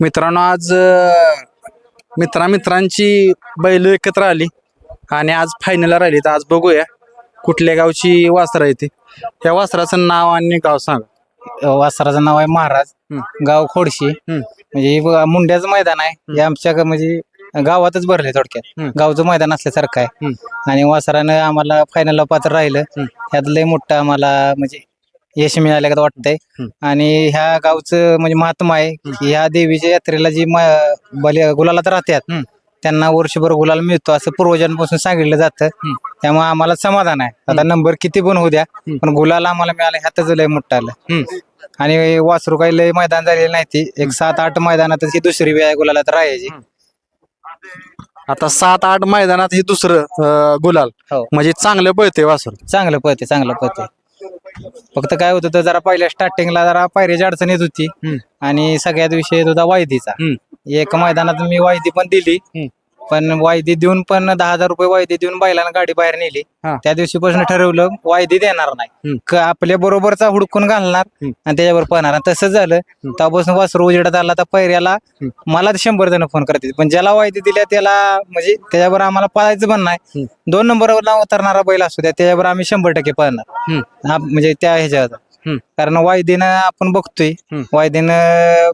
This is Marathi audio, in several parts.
मित्रांनो आज मित्रा मित्रांची बैल एकत्र आली आणि आज फायनलला राहिली तर आज बघूया कुठल्या गावची वासरा येते त्या वासराचं नाव आणि गाव सांगा वासराचं नाव आहे महाराज हम्म. गाव खोडशी. म्हणजे हे बघा, मुंड्याचं मैदान आहे हे आमच्या ग- म्हणजे गावातच भरले थोडक्यात हम्म. गावचं मैदान असल्यासारखं आहे. आणि वासरानं आम्हाला फायनलला पात्र राहिलं हम्म. ह्यात लय मोठं आम्हाला म्हणजे यश मिळालं का वाटतंय. आणि ह्या गावचं म्हणजे महात्मा आहे की ह्या देवीच्या यात्रेला जी म- बली गुलालात राहतात हम्म. त्यांना वर्षभर गुलाल मिळतो असं पूर्वजांपासून सांगितलं जातं. त्यामुळे आम्हाला समाधान आहे. आता नंबर किती पण होऊ द्या हम्म. पण गुलाल आम्हाला मिळालं ह्यातच लय मोठं आलं. हम्म. आणि वासरू काही लय मैदान झालेलं नाही ती. एक सात आठ मैदानातच ही दुसरी वेळ गुलाला तर राहायची. आता सात आठ मैदानात हे दुसरं अं, गुलाल. हो. म्हणजे चांगलं पळते वासर. चांगलं पळते चांगलं पळते फक्त काय होतं तर जरा पहिल्या स्टार्टिंगला जरा पायऱ्याची अडचण येत होती. आणि सगळ्यात विषय येत होता वायदीचा. एक मैदानात मी वायदी पण दिली. पण वायदी देऊन पण दहा हजार रुपये वायदी देऊन बैलांना गाडी बाहेर नेली हा. त्या दिवशीपासून ठरवलं वायदी देणार हम्म. नाही क- आपल्या बरोबरचा हुडकून घालणार हम्म. आणि त्याच्यावर पळणार आणि तसं झालं तेव्हापासून वासरू उजेडात आला तर पैऱ्याला मला तर शंभर जण फोन करते पण ज्याला वायदी दिल्या त्याला म्हणजे त्याच्यावर आम्हाला पळायचं पण नाही हम्म. दोन नंबरवर उतरणारा बैल असू द्या त्याच्यावर आम्ही शंभर टक्के पळणार हम्म. हा, म्हणजे त्या ह्याच्यावर हम्म. कारण वायदीनं आपण बघतोय हम्म. वायदीनं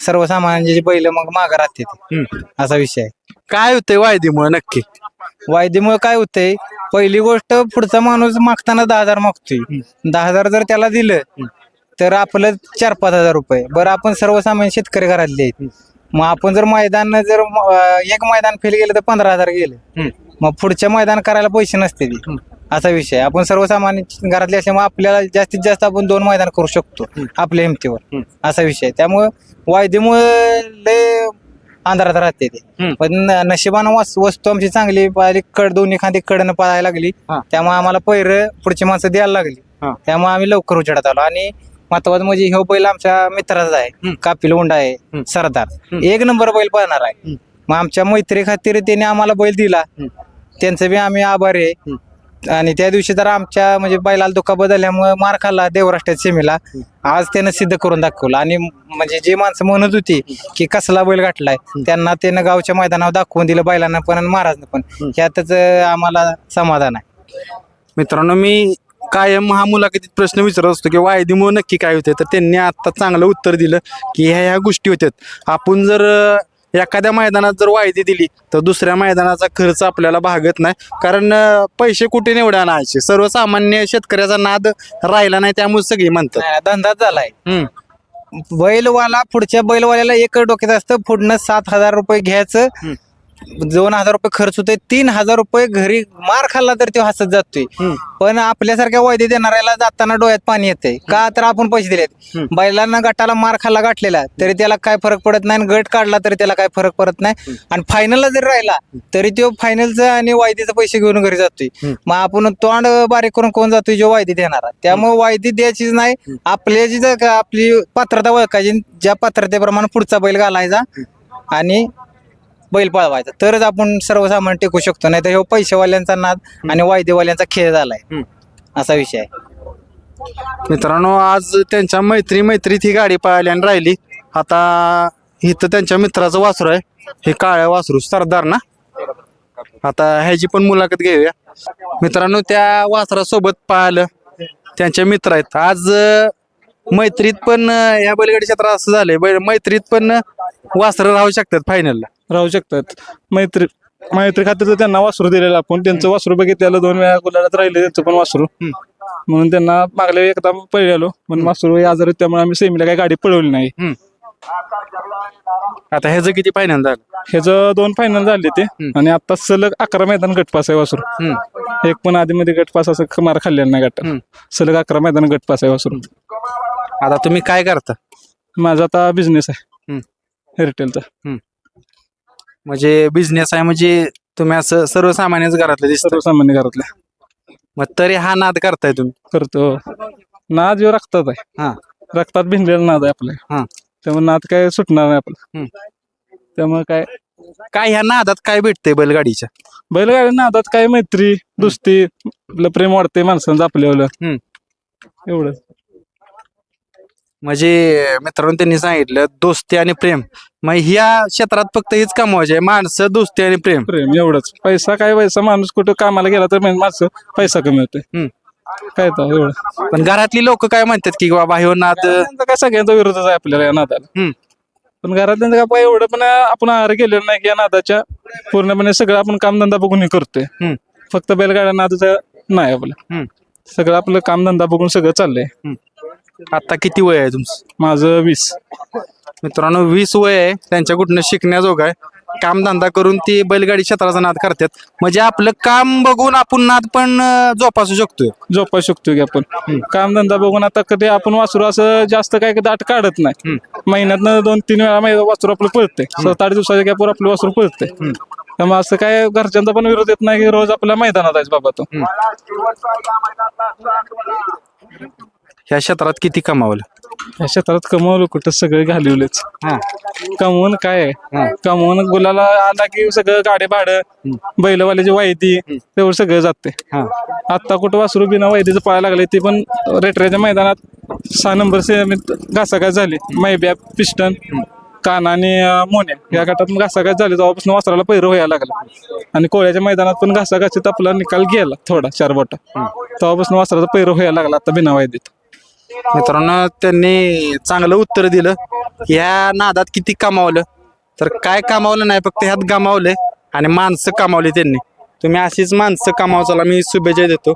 सर्वसामान्यांची जी बैल मग मागं राहते हम्म. असा विषय आहे. काय होतंय वायदीमुळे नक्की? वायदीमुळे काय होतंय? पहिली गोष्ट पुढचा माणूस मागताना दहा हजार मागतोय. दहा हजार जर त्याला दिलं तर आपलं चार पाच हजार रुपये. बरं आपण सर्वसामान्य शेतकरी घरातले आहेत. मग आपण जर मैदान जर अं, एक मैदान फेल गेलं तर पंधरा हजार गेले. मग पुढच्या मैदान करायला पैसे नसते ते असा विषय आहे. आपण सर्वसामान्य घरातले असल्यामुळे आपल्याला जास्तीत जास्त आपण दोन मैदान करू शकतो आपल्या हिमतीवर. असा विषय आहे. त्यामुळे वायदीमुळे लय अंधारात राहते ते. हम्म. पण न- नशिबानं वस- वस्तू आमची चांगली पाहिली. कड दोन्ही खांदी कडनं पळायला लागली. हा. त्यामुळे आम्हाला पैर पुढची माणसं द्यायला लागली. हा. त्यामुळे आम्ही लवकर उजेडात आलो. आणि महत्वाचं म्हणजे ह्यो बैल आमच्या मित्राचा आहे. कापिल उंडा आहे. सरदार. एक नंबर बैल पळणार आहे. मग आमच्या मैत्री खातीर त्याने आम्हाला बैल दिला. त्यांचं बी आम्ही आभारी आहे. आणि त्या दिवशी जर आमच्या म्हणजे बैलाला दुखा बदलल्यामुळे मार खाल्ला देवराष्ट्रात सीमेला. आज त्यानं सिद्ध करून दाखवलं. आणि म्हणजे जे माणसं म्हणत होती की कसला बैल गाठलाय त्यांना त्यानं गावच्या मैदानावर दाखवून दिलं बैलांना पण आणि महाराजनं पण. ह्यातच आम्हाला समाधान आहे. मित्रांनो मी कायम हा मुलाखतीत प्रश्न विचारत असतो की वायदीमुळे नक्की काय होते तर त्यांनी आता चांगलं उत्तर दिलं की ह्या ह्या गोष्टी होत्यात. आपण जर एखाद्या मैदानात जर वायदी दिली तर दुसऱ्या मैदानाचा खर्च आपल्याला भागत नाही. कारण अं, पैसे कुठे निवडा आणायचे? सर्वसामान्य शेतकऱ्याचा नाद राहिला नाही त्यामुळे सगळी म्हणतात. नाही, धंदाच झालाय. हम्म, बैलवाला पुढच्या बैलवाल्याला एक डोक्यात असतं पुढनं सात हजार रुपये घ्यायचं. दोन हजार रुपये खर्च होतोय तीन हजार रुपये घरी मार खाल्ला तर तो हसत जातोय. पण आपल्यासारख्या वायदे देणाऱ्याला जाताना डोळ्यात पाणी येते का तर आपण पैसे दिलेत. बैलांना गटाला मार खाल्ला गाठलेला तरी त्याला काय फरक पडत नाही आणि गट काढला तरी त्याला काय फरक पडत नाही. आणि फायनलला जरी राहिला तरी तो फायनलचा आणि वायदीचे पैसे घेऊन घरी जातोय. मग आपण तोंड बारीक करून कोण जातोय? जो वायदी देणारा. त्यामुळे वायदी द्यायचीच नाही. आपल्या जी जर का आपली पात्रता ओळखायची ज्या पात्रतेप्रमाणे पुढचा बैल घालायचा आणि बैल पळवायचा. तरच आपण सर्वसामान्य टिकू शकतो. नाही तर ह्यो पैसेवाल्यांचा नाद आणि वायदेवाल्यांचा खेळ झालाय. असा विषय आहे. मित्रांनो आज त्यांच्या मैत्री मैत्रीत ही गाडी पळाली आणि राहिली. आता इथं त्यांच्या मित्राचं वासरू आहे. हे काळ्या वासरू सरदार ना? आता ह्याची पण मुलाखत घेऊया. मित्रांनो त्या वासरासोबत पाहिलं. त्यांचे मित्र आहेत. आज अं, मैत्रीत पण अं, या बैलगाडी क्षेत्रात असं झालंय. बैल मैत्रीत पण वासरं राहू शकतात फायनलला राहू शकतात. मैत्री मैत्री खातीर तर त्यांना वासरू दिलेलं आपण. त्यांचं वासरू बघितलेलं दोन वेळा गुलालात राहिले त्यांचं पण वासरू. म्हणून त्यांना मागल्या एकदा पळलेलो पण वासरू आजारी त्यामुळे आम्ही सेमीला काही गाडी पळवली नाही. आता ह्याचं किती फायनल झालं? ह्याचं दोन फायनल झाले ते. आणि आता सलग अकरा मैदान गटपास आहे वासरू. एक पण आधी मध्ये गटपास असं मार खाल्लेला नाही गटात. सलग अकरा मैदान गटपास आहे वासरू. आता तुम्ही काय करता? माझा आता बिझनेस आहे. हम्म. म्हणजे बिझनेस आहे म्हणजे तुम्ही असं सर्वसामान्यच घरातलं दिसतं सर्वसामान्य घरातल्या मग तरी हा नाद करताय तुम्ही? करतो. नाद जो रक्तात आहे. हा. रक्तात भिनलेला नाद आहे आपल्या हा. त्यामुळे नाद काय सुटणार नाही आपला. त्यामुळे काय? काय ह्या नादात काय भेटतंय बैलगाडीच्या? बैलगाडी नादात काय मैत्री दुस्ती आपलं प्रेम वाढते माणसांचं आपल्यावर. हम्म. एवढं. म्हणजे मित्रांनो त्यांनी सांगितलं दोस्ती आणि प्रेम. मग ह्या क्षेत्रात फक्त हेच कमवायचे आहे, माणसं दोस्ती आणि प्रेम. प्रेम एवढंच. पैसा काय पैसा? माणूस कुठं कामाला गेला तर माणसं पैसा कमी होते हम्म. काय तर एवढं. पण घरातली लोक काय म्हणतात की बाबा ह्यो नाद त्यांचा काय? सगळ्यांचा विरोधच आहे आपल्याला या नादाला. हम्म. पण घरातल्यांचं काय? पाय एवढं पण आपण आहार केलेलं नाही की या नादाच्या पूर्णपणे सगळं आपण कामधंदा बघून हे करतोय. फक्त बैलगाड्या नादाचं नाही आपलं. हम्म. सगळं आपलं कामधंदा बघून सगळं चाललंय. आता किती वय आहे तुमचं? माझं वीस. मित्रांनो वीस वय आहे. त्यांच्याकडून शिकण्याजोग आहे. कामधंदा करून ती बैलगाडी क्षेत्राचा नाद करतात. म्हणजे आपलं काम बघून आपण नाद पण अं, जोपासू शकतोय. झोपा शकतो की आपण. कामधंदा बघून आता कधी आपण वासरू असं जास्त काय दाट काढत नाही. महिन्यातनं दोन तीन वेळा महिना वासरू आपलं पळते सात आठ दिवसाच्या गॅपवर आपलं वासरू पळते त्यामुळे असं काय घरच्यांचा पण विरोध येत नाही की रोज आपल्या मैदानात आहे बाबा तो. ह्या क्षेत्रात किती कमावलं? या क्षेत्रात कमवलं कुठं? सगळे घालवलेच. हा. कमवून काय? आहे कमवून गुलाला आला की सगळं गाडी भाडं बैलवाल्याची वायदी तेवढं सगळं जाते हा. आता कुठं वासरू बिना वायदीचं पळायला लागले ते पण रेटऱ्याच्या मैदानात सहा नंबर सेमीत घासाघास झाली. मैब्या पिस्टन काना आणि अं, मोन्या. या गटात घासाघास झाली तेव्हापासून वासराला पैर व्हायला लागला. आणि कोळ्याच्या मैदानात पण घासाघासीत आपला निकाल गेला थोडा चार बोटा. तेव्हापासून वासराचा पैर व्हायला लागला आता बिना वायदीत. मित्रांनो त्यांनी चांगलं उत्तर दिलं. ह्या नादात किती कमावलं? तर काय कमावलं नाही फक्त ह्यात गमावलंय आणि माणसं कमावली त्यांनी. तुम्ही अशीच माणसं कमावचाला मी शुभेच्छा देतो.